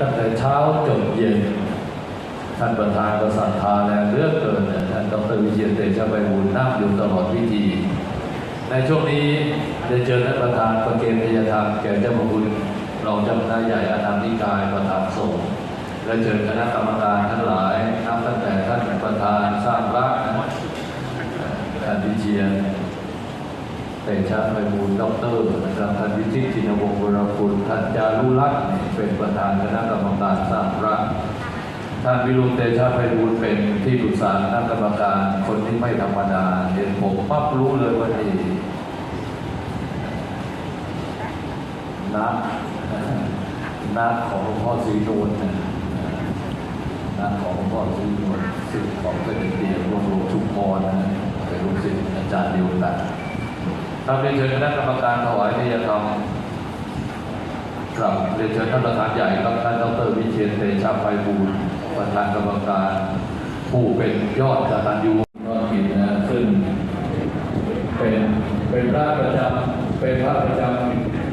ตั้งแต่เช้าจนเย็น ท่านประธานก็ศรัทธาแรงเลือกเกินนะท่านดรวิเชียรเตชะไพบูลย์นั่งอยู่ตลอดพิธี ในช่วงนี้ได้เจอท่านประธานประเกณฑ์ทยธรรมแก่เจ้าพระคุณรองเจ้าคณะใหญ่อาณาธิกายประธานสงฆ์และเจอคณะกรรมการทั้งหลายนับตั้งแต่ท่านประธานสร้างรักท่านวิเชียร เตชะไพบูลด็อกเตอร์นะครับท่านวิชิตจินวงศ์วรคุณท่านจารุลักษณ์เป็นประธานคณะกรรมการสร้างพระท่านวิรุณเตชะไพบูลเป็นที่ปรึกษาคณะกรรมการคนที่ไม่ธรรมดา เห็นผมปั๊บรู้เลยว่านี่นักนักของหลวงพ่อศรีนวลนนักของหลวงพ่อศรีนวลซึ่งของเป็นเตียรวมหลวงชุมพรนะเป็นลูกศิษย์อาจารย์เดียวกัน ครับเรียนเชิญคณะกรรมการถวายนิยธรรมครับเรียนเชิญท่านประธานใหญ่ครับท่านดรวิเชียรเตชะไพบูลประธานกรรมการผู้เป็นยอดกตัญญูยอดกิจนะซึ่งเป็นเป็นพระประจำเป็นพระประจำ